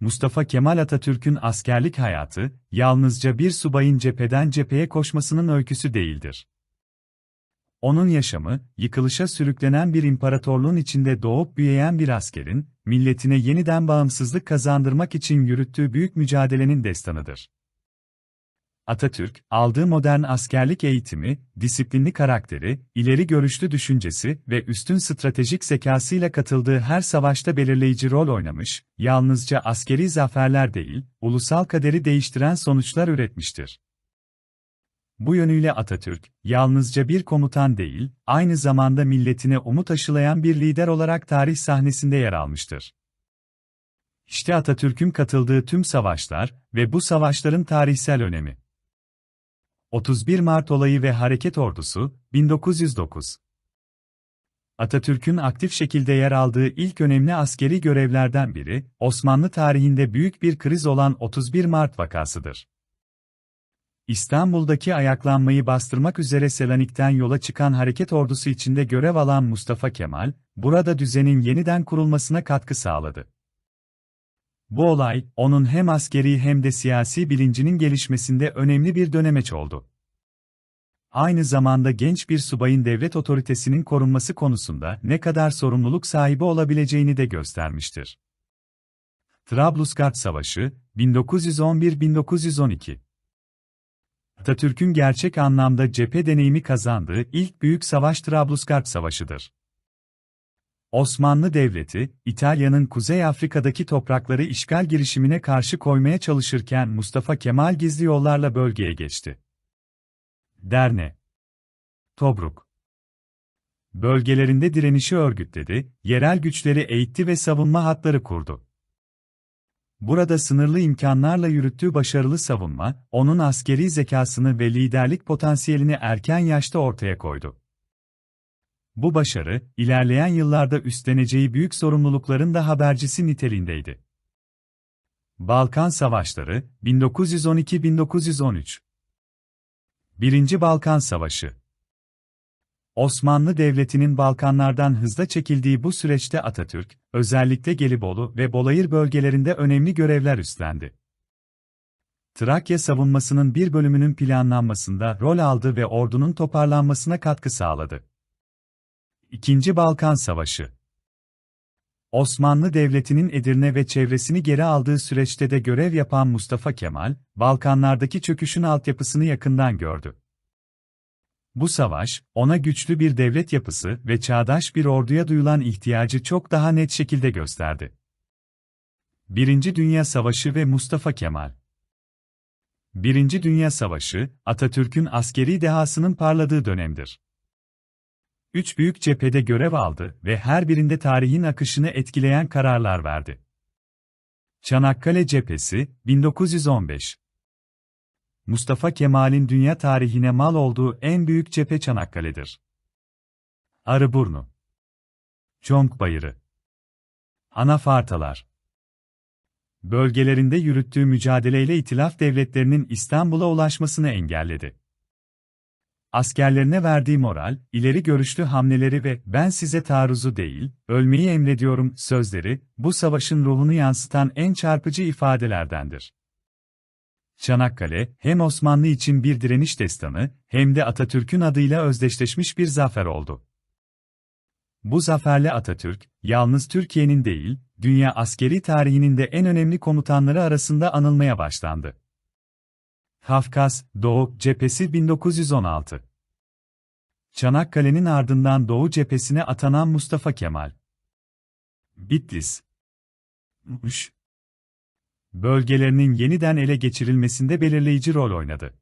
Mustafa Kemal Atatürk'ün askerlik hayatı, yalnızca bir subayın cepheden cepheye koşmasının öyküsü değildir. Onun yaşamı, yıkılışa sürüklenen bir imparatorluğun içinde doğup büyüyen bir askerin, milletine yeniden bağımsızlık kazandırmak için yürüttüğü büyük mücadelenin destanıdır. Atatürk, aldığı modern askerlik eğitimi, disiplinli karakteri, ileri görüşlü düşüncesi ve üstün stratejik zekasıyla katıldığı her savaşta belirleyici rol oynamış, yalnızca askeri zaferler değil, ulusal kaderi değiştiren sonuçlar üretmiştir. Bu yönüyle Atatürk, yalnızca bir komutan değil, aynı zamanda milletine umut aşılayan bir lider olarak tarih sahnesinde yer almıştır. İşte Atatürk'ün katıldığı tüm savaşlar ve bu savaşların tarihsel önemi. 31 Mart olayı ve Hareket Ordusu, 1909 Atatürk'ün aktif şekilde yer aldığı ilk önemli askeri görevlerden biri, Osmanlı tarihinde büyük bir kriz olan 31 Mart vakasıdır. İstanbul'daki ayaklanmayı bastırmak üzere Selanik'ten yola çıkan hareket ordusu içinde görev alan Mustafa Kemal, burada düzenin yeniden kurulmasına katkı sağladı. Bu olay, onun hem askeri hem de siyasi bilincinin gelişmesinde önemli bir dönemeç oldu. Aynı zamanda genç bir subayın devlet otoritesinin korunması konusunda ne kadar sorumluluk sahibi olabileceğini de göstermiştir. Trablusgarp Savaşı, 1911-1912 Atatürk'ün gerçek anlamda cephe deneyimi kazandığı ilk büyük savaş Trablusgarp Savaşı'dır. Osmanlı Devleti, İtalya'nın Kuzey Afrika'daki toprakları işgal girişimine karşı koymaya çalışırken Mustafa Kemal gizli yollarla bölgeye geçti. Derne Tobruk Bölgelerinde direnişi örgütledi, yerel güçleri eğitti ve savunma hatları kurdu. Burada sınırlı imkanlarla yürüttüğü başarılı savunma, onun askeri zekasını ve liderlik potansiyelini erken yaşta ortaya koydu. Bu başarı, ilerleyen yıllarda üstleneceği büyük sorumlulukların da habercisi niteliğindeydi. Balkan Savaşları, 1912-1913 1. Balkan Savaşı Osmanlı Devleti'nin Balkanlardan hızla çekildiği bu süreçte Atatürk, özellikle Gelibolu ve Bolayır bölgelerinde önemli görevler üstlendi. Trakya savunmasının bir bölümünün planlanmasında rol aldı ve ordunun toparlanmasına katkı sağladı. İkinci Balkan Savaşı Osmanlı Devleti'nin Edirne ve çevresini geri aldığı süreçte de görev yapan Mustafa Kemal, Balkanlardaki çöküşün altyapısını yakından gördü. Bu savaş, ona güçlü bir devlet yapısı ve çağdaş bir orduya duyulan ihtiyacı çok daha net şekilde gösterdi. Birinci Dünya Savaşı ve Mustafa Kemal Birinci Dünya Savaşı, Atatürk'ün askeri dehasının parladığı dönemdir. Üç büyük cephede görev aldı ve her birinde tarihin akışını etkileyen kararlar verdi. Çanakkale Cephesi, 1915 Mustafa Kemal'in dünya tarihine mal olduğu en büyük cephe Çanakkale'dir. Arıburnu Conk Bayırı Anafartalar Bölgelerinde yürüttüğü mücadeleyle itilaf devletlerinin İstanbul'a ulaşmasını engelledi. Askerlerine verdiği moral, ileri görüşlü hamleleri ve ben size taarruzu değil, ölmeyi emrediyorum sözleri, bu savaşın ruhunu yansıtan en çarpıcı ifadelerdendir. Çanakkale, hem Osmanlı için bir direniş destanı, hem de Atatürk'ün adıyla özdeşleşmiş bir zafer oldu. Bu zaferle Atatürk, yalnız Türkiye'nin değil, dünya askeri tarihinin de en önemli komutanları arasında anılmaya başlandı. Kafkas, Doğu Cephesi 1916 Çanakkale'nin ardından Doğu Cephesi'ne atanan Mustafa Kemal. Bitlis Muş Bölgelerinin yeniden ele geçirilmesinde belirleyici rol oynadı.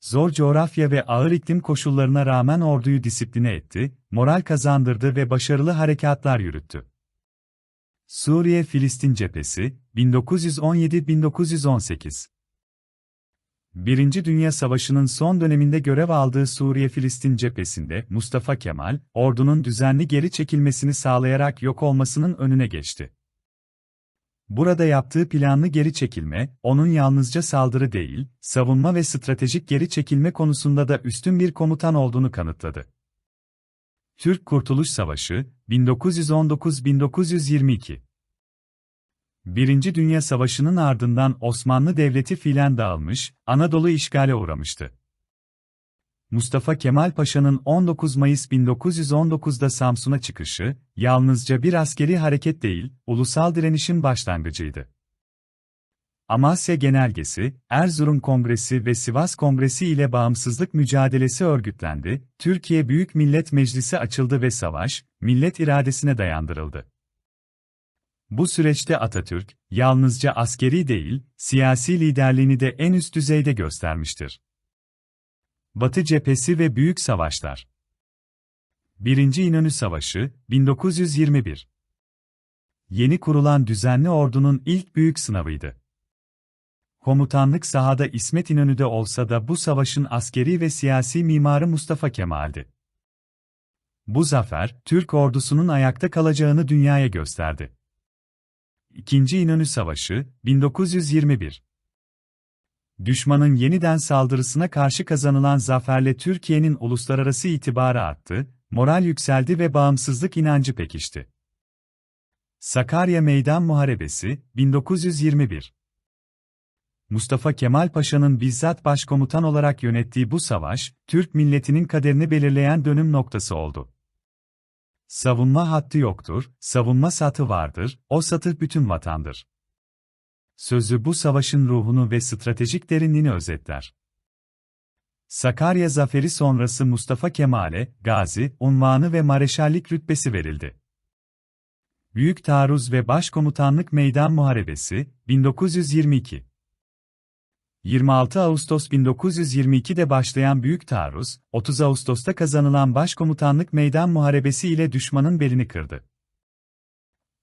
Zor coğrafya ve ağır iklim koşullarına rağmen orduyu disipline etti, moral kazandırdı ve başarılı harekatlar yürüttü. Suriye-Filistin Cephesi, 1917-1918 Birinci Dünya Savaşı'nın son döneminde görev aldığı Suriye-Filistin cephesinde Mustafa Kemal, ordunun düzenli geri çekilmesini sağlayarak yok olmasının önüne geçti. Burada yaptığı planlı geri çekilme, onun yalnızca saldırı değil, savunma ve stratejik geri çekilme konusunda da üstün bir komutan olduğunu kanıtladı. Türk Kurtuluş Savaşı, 1919-1922 Birinci Dünya Savaşı'nın ardından Osmanlı Devleti fiilen dağılmış, Anadolu işgale uğramıştı. Mustafa Kemal Paşa'nın 19 Mayıs 1919'da Samsun'a çıkışı, yalnızca bir askeri hareket değil, ulusal direnişin başlangıcıydı. Amasya Genelgesi, Erzurum Kongresi ve Sivas Kongresi ile bağımsızlık mücadelesi örgütlendi, Türkiye Büyük Millet Meclisi açıldı ve savaş, millet iradesine dayandırıldı. Bu süreçte Atatürk, yalnızca askeri değil, siyasi liderliğini de en üst düzeyde göstermiştir. Batı Cephesi ve Büyük Savaşlar 1. İnönü Savaşı, 1921 Yeni kurulan düzenli ordunun ilk büyük sınavıydı. Komutanlık sahada İsmet İnönü'de olsa da bu savaşın askeri ve siyasi mimarı Mustafa Kemal'di. Bu zafer, Türk ordusunun ayakta kalacağını dünyaya gösterdi. İkinci İnönü Savaşı, 1921 Düşmanın yeniden saldırısına karşı kazanılan zaferle Türkiye'nin uluslararası itibarı arttı, moral yükseldi ve bağımsızlık inancı pekişti. Sakarya Meydan Muharebesi, 1921 Mustafa Kemal Paşa'nın bizzat başkomutan olarak yönettiği bu savaş, Türk milletinin kaderini belirleyen dönüm noktası oldu. Savunma hattı yoktur, savunma satı vardır, o satı bütün vatandır. Sözü bu savaşın ruhunu ve stratejik derinliğini özetler. Sakarya zaferi sonrası Mustafa Kemal'e, Gazi, unvanı ve mareşallik rütbesi verildi. Büyük Taarruz ve Başkomutanlık Meydan Muharebesi, 1922 26 Ağustos 1922'de başlayan Büyük Taarruz, 30 Ağustos'ta kazanılan Başkomutanlık Meydan Muharebesi ile düşmanın belini kırdı.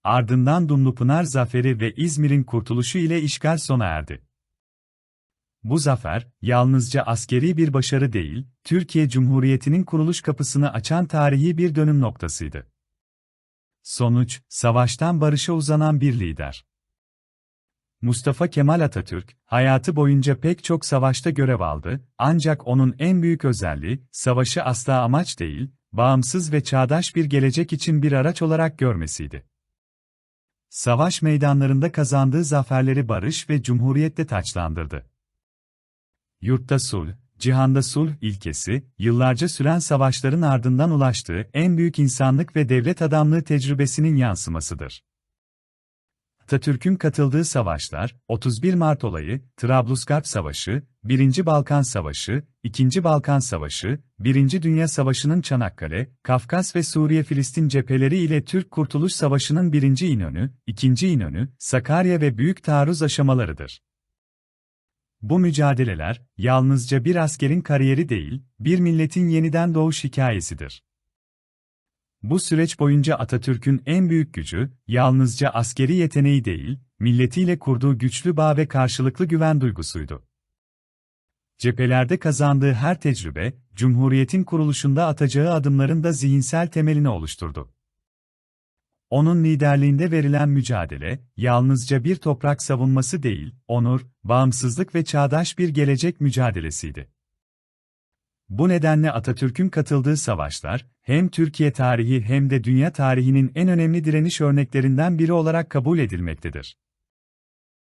Ardından Dumlupınar Zaferi ve İzmir'in kurtuluşu ile işgal sona erdi. Bu zafer, yalnızca askeri bir başarı değil, Türkiye Cumhuriyeti'nin kuruluş kapısını açan tarihi bir dönüm noktasıydı. Sonuç, savaştan barışa uzanan bir lider. Mustafa Kemal Atatürk, hayatı boyunca pek çok savaşta görev aldı, ancak onun en büyük özelliği, savaşı asla amaç değil, bağımsız ve çağdaş bir gelecek için bir araç olarak görmesiydi. Savaş meydanlarında kazandığı zaferleri barış ve cumhuriyetle taçlandırdı. Yurtta sulh, cihanda sulh ilkesi, yıllarca süren savaşların ardından ulaştığı en büyük insanlık ve devlet adamlığı tecrübesinin yansımasıdır. Atatürk'ün katıldığı savaşlar, 31 Mart olayı, Trablusgarp Savaşı, 1. Balkan Savaşı, 2. Balkan Savaşı, 1. Dünya Savaşı'nın Çanakkale, Kafkas ve Suriye-Filistin cepheleri ile Türk Kurtuluş Savaşı'nın 1. İnönü, 2. İnönü, Sakarya ve Büyük Taarruz aşamalarıdır. Bu mücadeleler, yalnızca bir askerin kariyeri değil, bir milletin yeniden doğuş hikayesidir. Bu süreç boyunca Atatürk'ün en büyük gücü, yalnızca askeri yeteneği değil, milletiyle kurduğu güçlü bağ ve karşılıklı güven duygusuydu. Cephelerde kazandığı her tecrübe, Cumhuriyet'in kuruluşunda atacağı adımların da zihinsel temelini oluşturdu. Onun liderliğinde verilen mücadele, yalnızca bir toprak savunması değil, onur, bağımsızlık ve çağdaş bir gelecek mücadelesiydi. Bu nedenle Atatürk'ün katıldığı savaşlar, hem Türkiye tarihi hem de dünya tarihinin en önemli direniş örneklerinden biri olarak kabul edilmektedir.